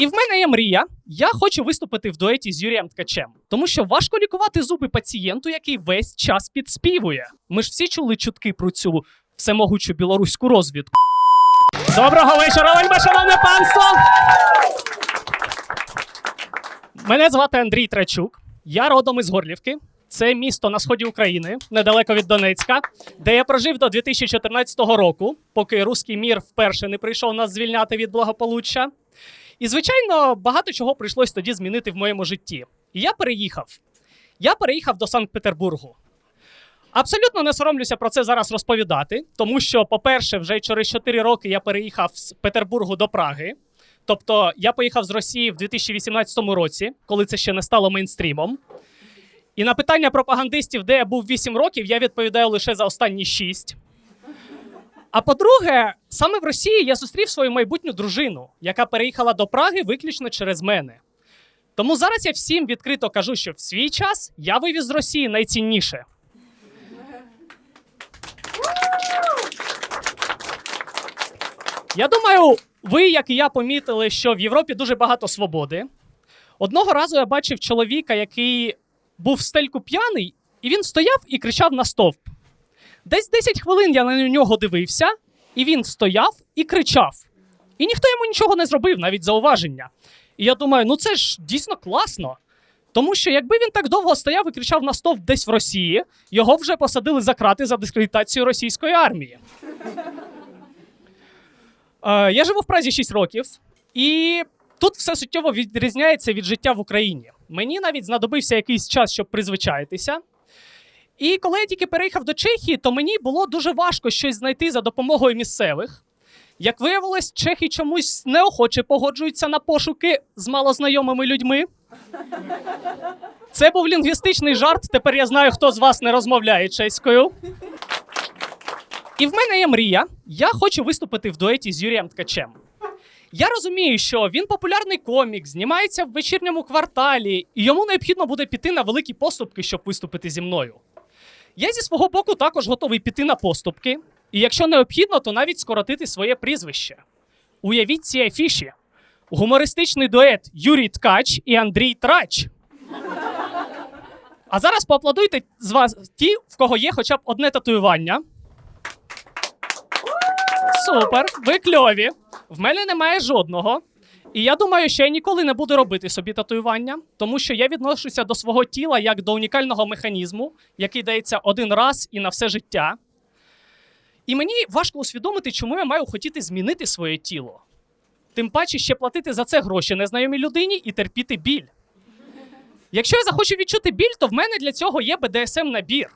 І в мене є мрія. Я хочу виступити в дуеті з Юрієм Ткачем, тому що важко лікувати зуби пацієнту, який весь час підспівує. Ми ж всі чули чутки про цю всемогучу білоруську розвідку. Доброго вечора, вельми шановне панство! Мене звати Андрій Трачук. Я родом із Горлівки. Це місто на сході України, недалеко від Донецька, де я прожив до 2014 року, поки руський мір вперше не прийшов нас звільняти від благополуччя. І, звичайно, багато чого прийшлось тоді змінити в моєму житті. І я переїхав. Я переїхав до Санкт-Петербургу. Абсолютно не соромлюся про це зараз розповідати, тому що, по-перше, вже через 4 роки я переїхав з Петербургу до Праги. Тобто я поїхав з Росії в 2018 році, коли це ще не стало мейнстрімом. І на питання пропагандистів, де я був 8 років, я відповідаю лише за останні 6. А по-друге, саме в Росії я зустрів свою майбутню дружину, яка переїхала до Праги виключно через мене. Тому зараз я всім відкрито кажу, що в свій час я вивіз з Росії найцінніше. Я думаю, ви, як і я, помітили, що в Європі дуже багато свободи. Одного разу я бачив чоловіка, який був в стельку п'яний, і він стояв і кричав на стовп. Десь 10 хвилин я на нього дивився, і він стояв і кричав. І ніхто йому нічого не зробив, навіть зауваження. І я думаю, ну це ж дійсно класно. Тому що якби він так довго стояв і кричав на стовп десь в Росії, його вже посадили за крати за дискредитацію російської армії. Е, я живу в Празі 6 років, і тут все суттєво відрізняється від життя в Україні. Мені навіть знадобився якийсь час, щоб призвичаїтися. І коли я тільки переїхав до Чехії, то мені було дуже важко щось знайти за допомогою місцевих. Як виявилось, чехи чомусь неохоче погоджуються на пошуки з малознайомими людьми. Це був лінгвістичний жарт. Тепер я знаю, хто з вас не розмовляє чеською. І в мене є мрія. Я хочу виступити в дуеті з Юрієм Ткачем. Я розумію, що він популярний комік, знімається в вечірньому кварталі, і йому необхідно буде піти на великі поступки, щоб виступити зі мною. Я зі свого боку також готовий піти на поступки, і якщо необхідно, то навіть скоротити своє прізвище. Уявіть ці афіші: гумористичний дует Юрій Ткач і Андрій Трач. А зараз поаплодуйте з вас ті, в кого є хоча б одне татуювання. Супер, ви кльові. В мене немає жодного. І я думаю, що я ніколи не буду робити собі татуювання, тому що я відношуся до свого тіла як до унікального механізму, який дається один раз і на все життя. І мені важко усвідомити, чому я маю хотіти змінити своє тіло. Тим паче ще платити за це гроші незнайомій людині і терпіти біль. Якщо я захочу відчути біль, то в мене для цього є БДСМ набір.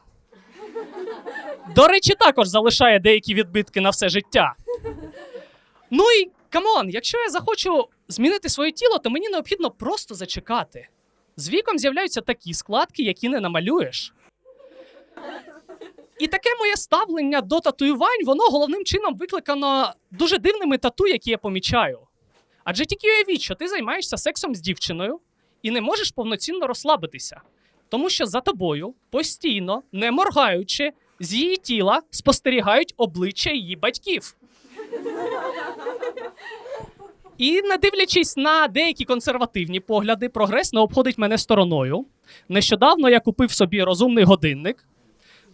До речі, також залишає деякі відбитки на все життя. Ну і камон, якщо я захочу змінити своє тіло, то мені необхідно просто зачекати. З віком з'являються такі складки, які не намалюєш. І таке моє ставлення до татуювань, воно головним чином викликано дуже дивними тату, які я помічаю. Адже тільки уявіть, що ти займаєшся сексом з дівчиною і не можеш повноцінно розслабитися. Тому що за тобою постійно, не моргаючи, з її тіла спостерігають обличчя її батьків. І не дивлячись на деякі консервативні погляди, прогрес не обходить мене стороною. Нещодавно я купив собі розумний годинник,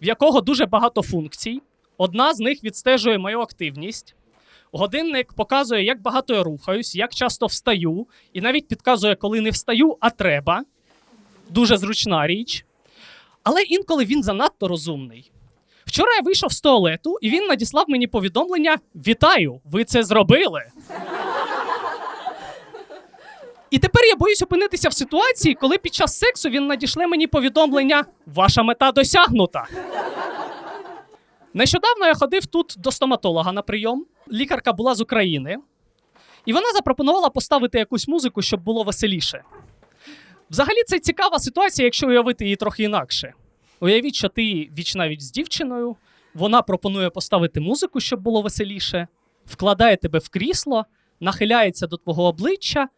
в якого дуже багато функцій. Одна з них відстежує мою активність. Годинник показує, як багато я рухаюсь, як часто встаю, і навіть підказує, коли не встаю, а треба. Дуже зручна річ. Але інколи він занадто розумний. Вчора я вийшов з туалету, і він надіслав мені повідомлення: Вітаю! Ви це зробили! І тепер я боюсь опинитися в ситуації, коли під час сексу він надішле мені повідомлення: Ваша мета досягнута. Нещодавно я ходив тут до стоматолога на прийом. Лікарка була з України, і вона запропонувала поставити якусь музику, щоб було веселіше. Взагалі, це цікава ситуація, якщо уявити її трохи інакше. Уявіть, що ти віч навіть з дівчиною, вона пропонує поставити музику, щоб було веселіше, вкладає тебе в крісло, нахиляється до твого обличчя,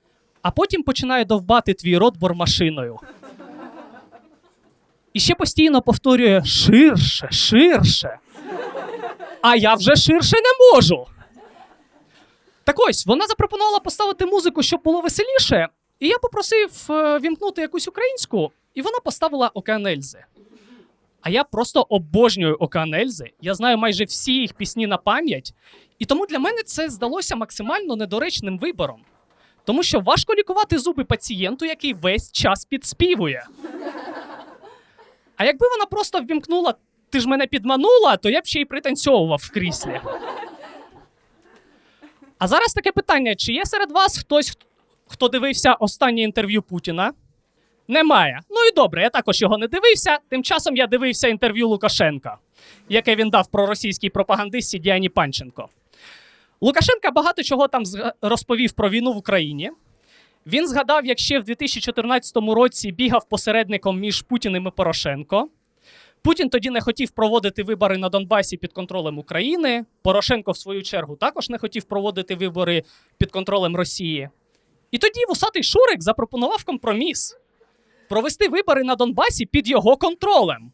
а потім починає довбати твій рот бормашиною. І ще постійно повторює ширше, ширше. А я вже ширше не можу. Так ось, вона запропонувала поставити музику, щоб було веселіше, і я попросив е, вімкнути якусь українську, і вона поставила Океан Ельзи. А я просто обожнюю Океан Ельзи. Я знаю майже всі їх пісні на пам'ять, і тому для мене це здалося максимально недоречним вибором. Тому що важко лікувати зуби пацієнту, який весь час підспівує. А якби вона просто ввімкнула ти ж мене підманула, то я б ще й пританцьовував в кріслі. А зараз таке питання: чи є серед вас хтось, хто дивився останнє інтерв'ю Путіна? Немає. Ну і добре, я також його не дивився. Тим часом я дивився інтерв'ю Лукашенка, яке він дав про російській пропагандистці Діані Панченко. Лукашенка багато чого там розповів про війну в Україні. Він згадав, як ще в 2014 році бігав посередником між Путіним і Порошенко. Путін тоді не хотів проводити вибори на Донбасі під контролем України. Порошенко, в свою чергу, також не хотів проводити вибори під контролем Росії. І тоді вусатий Шурик запропонував компроміс провести вибори на Донбасі під його контролем.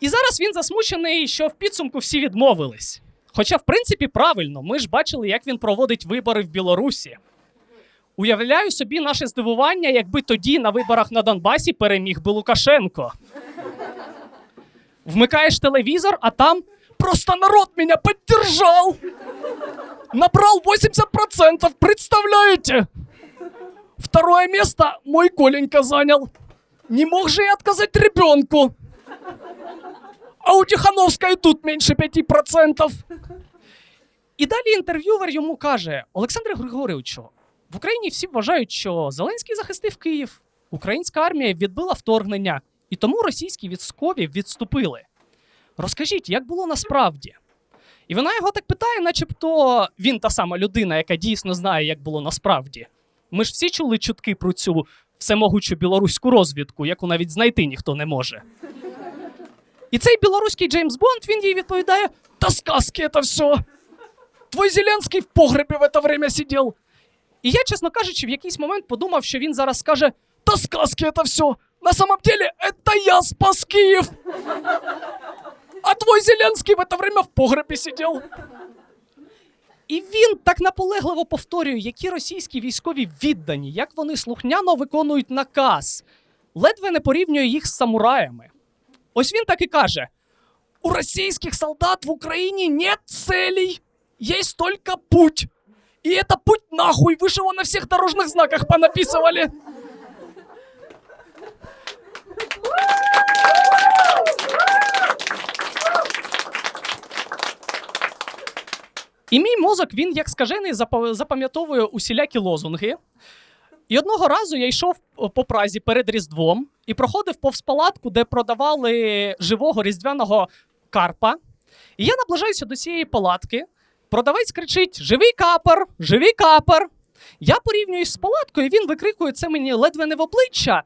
І зараз він засмучений, що в підсумку всі відмовились. Хоча, в принципі, правильно, ми ж бачили, як він проводить вибори в Білорусі. Уявляю собі наше здивування, якби тоді на виборах на Донбасі переміг би Лукашенко. Вмикаєш телевізор, а там просто народ меня поддержал. Набрал 80%, представляете? Второе место мой Коленька занял. Не мог же я отказать ребенку. А у Тихановской тут меньше 5%. І далі інтерв'ювер йому каже: Олександре Григоровичу, в Україні всі вважають, що Зеленський захистив Київ, українська армія відбила вторгнення, і тому російські військові відступили. Розкажіть, як було насправді? І вона його так питає, начебто він та сама людина, яка дійсно знає, як було насправді. Ми ж всі чули чутки про цю всемогучу білоруську розвідку, яку навіть знайти ніхто не може. І цей білоруський Джеймс Бонд він їй відповідає: Та сказки це все. Твой Зеленський в погребі в це время сидів. І я, чесно кажучи, в якийсь момент подумав, що він зараз скаже: Та сказки це все. На самом деле, это я спас Київ. А твой Зеленський в це время в погребі сидів. І він так наполегливо повторює, які російські військові віддані, як вони слухняно виконують наказ, ледве не порівнює їх з самураями. Ось він так і каже: у російських солдат в Україні нет целей, есть только путь. И это путь нахуй, вы же его на всех дорожных знаках понаписывали. І мій мозок, він як скажений, запа- запам'ятовує усілякі лозунги. І одного разу я йшов по Празі перед Різдвом і проходив повз палатку, де продавали живого різдвяного карпа. І я наближаюся до цієї палатки. Продавець кричить: Живий капер! Живий капер! Я порівнююсь з палаткою, він викрикує це мені ледве не в обличчя.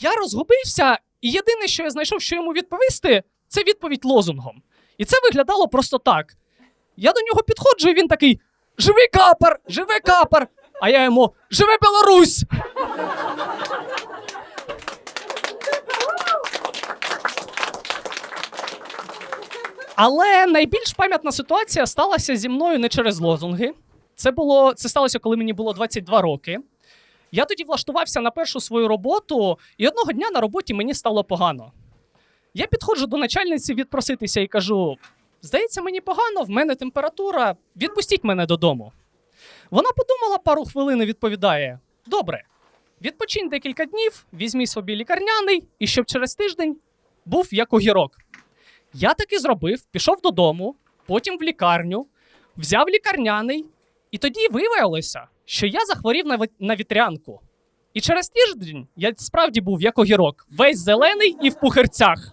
Я розгубився, і єдине, що я знайшов, що йому відповісти, це відповідь лозунгом. І це виглядало просто так. Я до нього підходжу, і він такий: Живий капер! Живе капер! А я йому Живе Білорусь! Але найбільш пам'ятна ситуація сталася зі мною не через лозунги. Це було це сталося, коли мені було 22 роки. Я тоді влаштувався на першу свою роботу, і одного дня на роботі мені стало погано. Я підходжу до начальниці відпроситися і кажу: здається, мені погано, в мене температура, відпустіть мене додому. Вона подумала пару хвилин і відповідає: Добре, відпочинь декілька днів, візьмі собі лікарняний, і щоб через тиждень був як огірок. Я так і зробив, пішов додому, потім в лікарню, взяв лікарняний, і тоді виявилося, що я захворів на, вітрянку. І через тиждень я справді був як огірок, весь зелений і в пухирцях.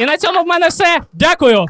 І на цьому в мене все. Дякую.